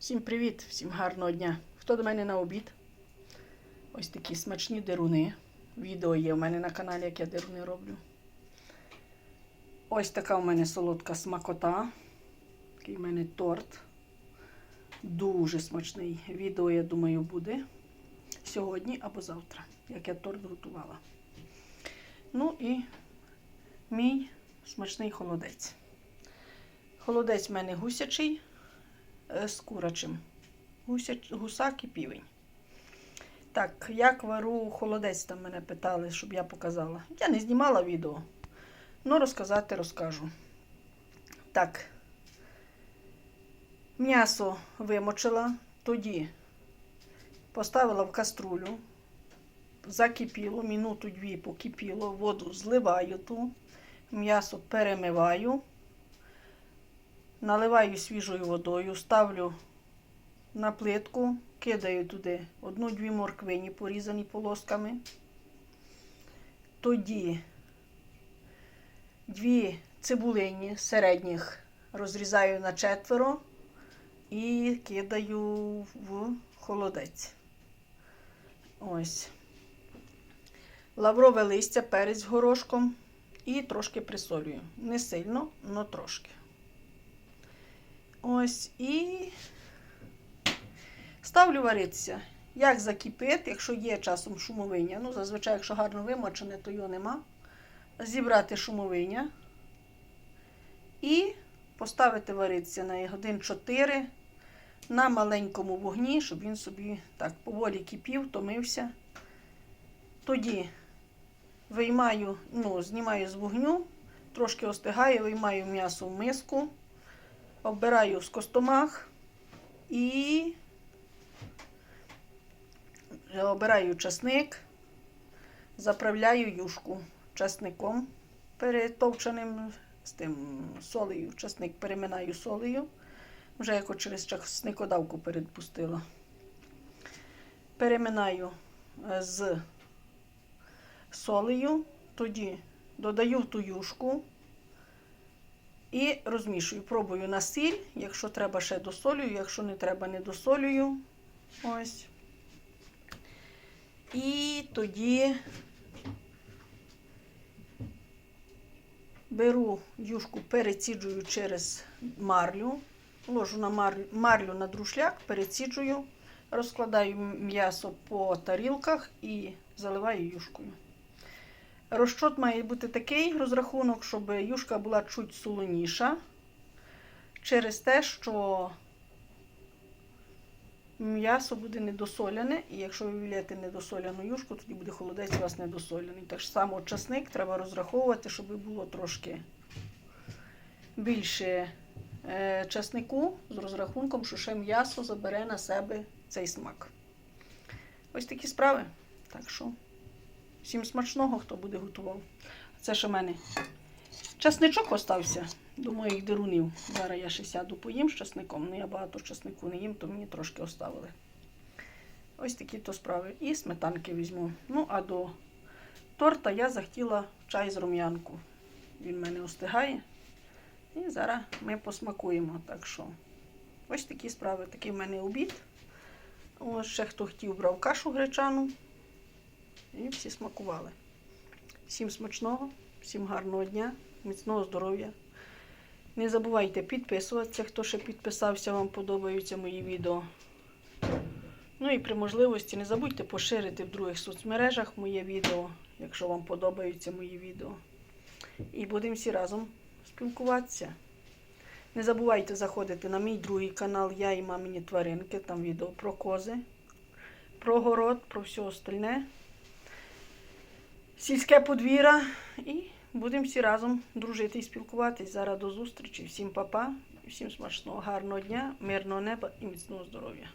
Всім привіт, всім гарного дня. Хто до мене на обід? Ось такі смачні деруни. Відео є в мене на каналі, як я деруни роблю. Ось така у мене солодка смакота. Такий в мене торт. Дуже смачний. Відео, я думаю, буде сьогодні або завтра, як я торт готувала. Ну і мій смачний холодець. Холодець в мене гусячий з курячим. Гусак і півень. Так, як вару холодець, там мене питали, щоб я показала. Я не знімала відео, але розказати розкажу. Так, м'ясо вимочила, тоді поставила в каструлю, закипіло, минуту-дві покипіло, воду зливаю ту, м'ясо перемиваю. Наливаю свіжою водою, ставлю на плитку, кидаю туди одну-дві морквині, порізані полосками. Тоді дві цибулині середніх розрізаю на четверо і кидаю в холодець. Ось. Лаврове листя, перець горошком і трошки присолюю. Не сильно, але трошки. Ось і ставлю варитися. Як закипить, якщо є часом шумовиння. Ну, зазвичай, якщо гарно вимочене, то його нема. Зібрати шумовиння і поставити варитися на годин 4 на маленькому вогні, щоб він собі так поволі кипів, томився. Тоді виймаю, ну, знімаю з вогню, трошки остигає, виймаю м'ясо в миску обираю з костомах і обираю часник, заправляю юшку часником перетовченим з тим солею. Часник переминаю солею. Вже як через часникодавку передпустила. Переминаю е, з солею, тоді додаю ту юшку. І розмішую. Пробую на сіль. Якщо треба, ще досолюю, якщо не треба, не досолюю. Ось. І тоді беру юшку, переціджую через марлю. Ложу на марлю, марлю на друшляк, переціджую, розкладаю м'ясо по тарілках і заливаю юшкою. Розчот має бути такий розрахунок, щоб юшка була чуть солоніша. Через те, що м'ясо буде недосоляне, і якщо ви вілєте недосоляну юшку, тоді буде холодець у вас недосоляний. Так само часник треба розраховувати, щоб було трошки більше е, часнику з розрахунком, що ще м'ясо забере на себе цей смак. Ось такі справи. Так що. Всім смачного, хто буде готував. Це ж у мене часничок остався до моїх дерунів. Зараз я ще сяду поїм з часником. Ну, я багато часнику не їм, то мені трошки оставили. Ось такі то справи. І сметанки візьму. Ну, а до торта я захотіла чай з рум'янку. Він в мене остигає. І зараз ми посмакуємо. Так що, ось такі справи. Такий в мене обід. Ось ще хто хотів брав кашу гречану. І всі смакували. Всім смачного, всім гарного дня, міцного здоров'я. Не забувайте підписуватися, хто ще підписався, вам подобаються мої відео. Ну і при можливості не забудьте поширити в других соцмережах моє відео, якщо вам подобаються мої відео. І будемо всі разом спілкуватися. Не забувайте заходити на мій другий канал Я і мамині тваринки. Там відео про кози, про город, про все остальне сільське подвір'я. І будемо всі разом дружити і спілкуватись. Зараз до зустрічі. Всім па-па, всім смачного, гарного дня, мирного неба і міцного здоров'я.